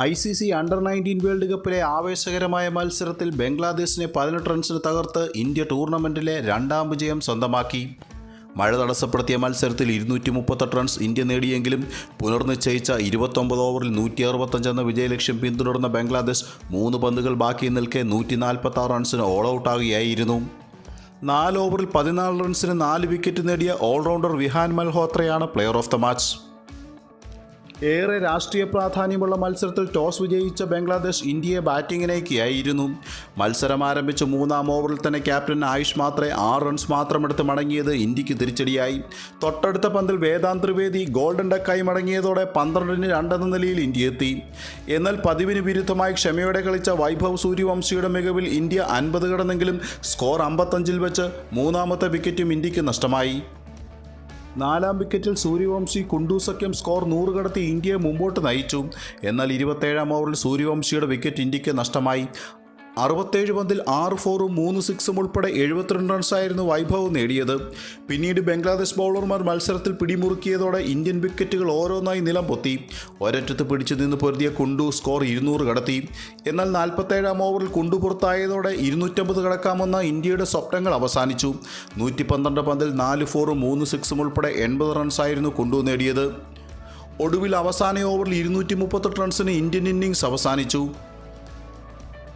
I C C under nineteen world കപ്പിലെ ആവേശകരമായ മത്സരത്തിൽ ബംഗ്ലാദേശിനെ പതിനെട്ട് റൺസിന് തകർത്ത് ഇന്ത്യ ടൂർണമെന്റിലെ രണ്ടാം വിജയം സ്വന്തമാക്കി. മഴ തടസ്സപ്പെടുത്തിയ മത്സരത്തിൽ ഇരുന്നൂറ്റി മുപ്പത്തെട്ട് റൺസ് ഇന്ത്യ നേടിയെങ്കിലും പുനർനിശ്ചയിച്ച ഇരുപത്തൊമ്പത് ഓവറിൽ നൂറ്റി അറുപത്തഞ്ച് എന്ന വിജയലക്ഷ്യം പിന്തുടർന്ന ബംഗ്ലാദേശ് മൂന്ന് പന്തുകൾ ബാക്കി നിൽക്കെ നൂറ്റി നാൽപ്പത്തി ആറ് റൺസിന് ഓൾ ഔട്ടാകുകയായിരുന്നു നാല് ഓവറിൽ പതിനാല് റൺസിന് നാല് വിക്കറ്റ് നേടിയ ഓൾറൗണ്ടർ വിഹാൻ മൽഹോത്രയാണ് പ്ലെയർ ഓഫ് ദ മാച്ച്. ഏറെ രാഷ്ട്രീയ പ്രാധാന്യമുള്ള മത്സരത്തിൽ ടോസ് വിജയിച്ച ബംഗ്ലാദേശ് ഇന്ത്യയെ ബാറ്റിങ്ങിനേക്കായിരുന്നു മത്സരം ആരംഭിച്ച മൂന്നാം ഓവറിൽ തന്നെ ക്യാപ്റ്റൻ ആയുഷ് മാത്രേ ആറ് റൺസ് മാത്രമെടുത്ത് മടങ്ങിയത് ഇന്ത്യയ്ക്ക് തിരിച്ചടിയായി. തൊട്ടടുത്ത പന്തിൽ വേദാന്ത് ത്രിവേദി ഗോൾഡൻ ഡക്കായി മടങ്ങിയതോടെ പന്ത്രണ്ടിന് രണ്ടെന്ന നിലയിൽ ഇന്ത്യ എത്തി. എന്നാൽ പതിവിന് വിരുദ്ധമായി ക്ഷമയോടെ കളിച്ച വൈഭവ് സൂര്യവംശിയുടെ മികവിൽ ഇന്ത്യ അൻപത് കടന്നെങ്കിലും സ്കോർ അമ്പത്തഞ്ചിൽ വെച്ച് മൂന്നാമത്തെ വിക്കറ്റും ഇന്ത്യയ്ക്ക് നഷ്ടമായി. നാലാം വിക്കറ്റിൽ സൂര്യവംശി കുണ്ടൂസഖ്യം സ്കോർ നൂറ് കടത്തി ഇന്ത്യയെ മുമ്പോട്ട് നയിച്ചു. എന്നാൽ ഇരുപത്തേഴാം ഓവറിൽ സൂര്യവംശിയുടെ വിക്കറ്റ് ഇന്ത്യയ്ക്ക് നഷ്ടമായി. അറുപത്തേഴ് പന്തിൽ ആറ് ഫോറും മൂന്ന് സിക്സും ഉൾപ്പെടെ എഴുപത്തിരണ്ട് റൺസായിരുന്നു വൈഭവ് നേടിയത്. പിന്നീട് ബംഗ്ലാദേശ് ബൗളർമാർ മത്സരത്തിൽ പിടിമുറുക്കിയതോടെ ഇന്ത്യൻ വിക്കറ്റുകൾ ഓരോന്നായി നിലം പൊത്തി. ഒരറ്റത്ത് പിടിച്ചു നിന്ന് പൊരുതിയ കുണ്ടു സ്കോർ ഇരുന്നൂറ് കടത്തി. എന്നാൽ നാൽപ്പത്തേഴാം ഓവറിൽ കുണ്ടു പുറത്തായതോടെ ഇരുന്നൂറ്റമ്പത് കടക്കാമെന്ന ഇന്ത്യയുടെ സ്വപ്നങ്ങൾ അവസാനിച്ചു. നൂറ്റി പന്ത്രണ്ട് പന്തിൽ നാല് ഫോറും മൂന്ന് സിക്സും ഉൾപ്പെടെ എൺപത് റൺസായിരുന്നു കുണ്ടു നേടിയത്. ഒടുവിൽ അവസാന ഓവറിൽ ഇരുന്നൂറ്റി മുപ്പത്തെട്ട് റൺസിന് ഇന്ത്യൻ ഇന്നിംഗ്സ് അവസാനിച്ചു.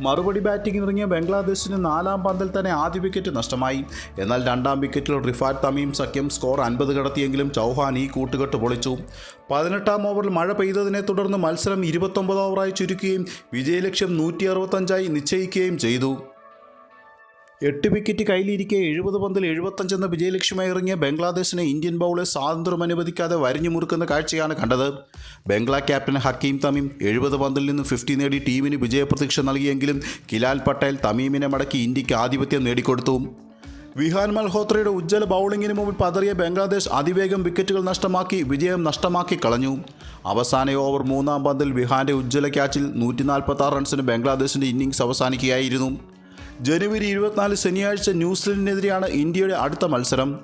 മറുപടി ബാറ്റിംഗ് ബാറ്റിംഗിനിറങ്ങിയ ബംഗ്ലാദേശിന് നാലാം പന്തിൽ തന്നെ ആദ്യ വിക്കറ്റ് നഷ്ടമായി. എന്നാൽ രണ്ടാം വിക്കറ്റിൽ റിഫാറ്റ് തമീം സഖ്യം സ്കോർ അൻപത് കടത്തിയെങ്കിലും ചൗഹാൻ ഈ കൂട്ടുകെട്ട് പൊളിച്ചു. പതിനെട്ടാം ഓവറിൽ മഴ പെയ്തതിനെ തുടർന്ന് മത്സരം ഇരുപത്തൊമ്പത് ഓവറായി ചുരുക്കുകയും വിജയലക്ഷ്യം നൂറ്റി അറുപത്തഞ്ചായി നിശ്ചയിക്കുകയും ചെയ്തു. എട്ട് വിക്കറ്റ് കയ്യിലിരിക്കെ എഴുപത് പന്തിൽ എഴുപത്തഞ്ചെന്ന വിജയലക്ഷ്യമായി ഇറങ്ങിയ ബംഗ്ലാദേശിനെ ഇന്ത്യൻ ബൗളർ സ്വാതന്ത്ര്യം അനുവദിക്കാതെ വരിഞ്ഞു മുറുക്കുന്ന കാഴ്ചയാണ് കണ്ടത്. ബംഗ്ലാ ക്യാപ്റ്റൻ ഹക്കീം തമീം എഴുപത് പന്തിൽ നിന്ന് ഫിഫ്റ്റി നേടി ടീമിന് വിജയപ്രതീക്ഷ നൽകിയെങ്കിലും കിലാൽ പട്ടേൽ തമീമിനെ മടക്കി ഇന്ത്യയ്ക്ക് ആധിപത്യം നേടിക്കൊടുത്തു. വിഹാൻ മൽഹോത്രയുടെ ഉജ്ജ്വല ബൗളിങ്ങിന് മുമ്പിൽ പതറിയ ബംഗ്ലാദേശ് അതിവേഗം വിക്കറ്റുകൾ നഷ്ടമാക്കി വിജയം നഷ്ടമാക്കി കളഞ്ഞു. അവസാന ഓവർ മൂന്നാം പന്തിൽ വിഹാന്റെ ഉജ്ജ്വല ക്യാച്ചിൽ നൂറ്റി റൺസിന് ബംഗ്ലാദേശിന്റെ ഇന്നിംഗ്സ് അവസാനിക്കുകയായിരുന്നു. ജനുവരി ഇരുപത്തിനാല് ശനിയാഴ്ച ന്യൂസിലൻഡിനെതിരെയാണ് ഇന്ത്യയുടെ അടുത്ത മത്സരം.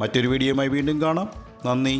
മറ്റൊരു വീഡിയോയുമായി വീണ്ടും കാണാം. നന്ദി.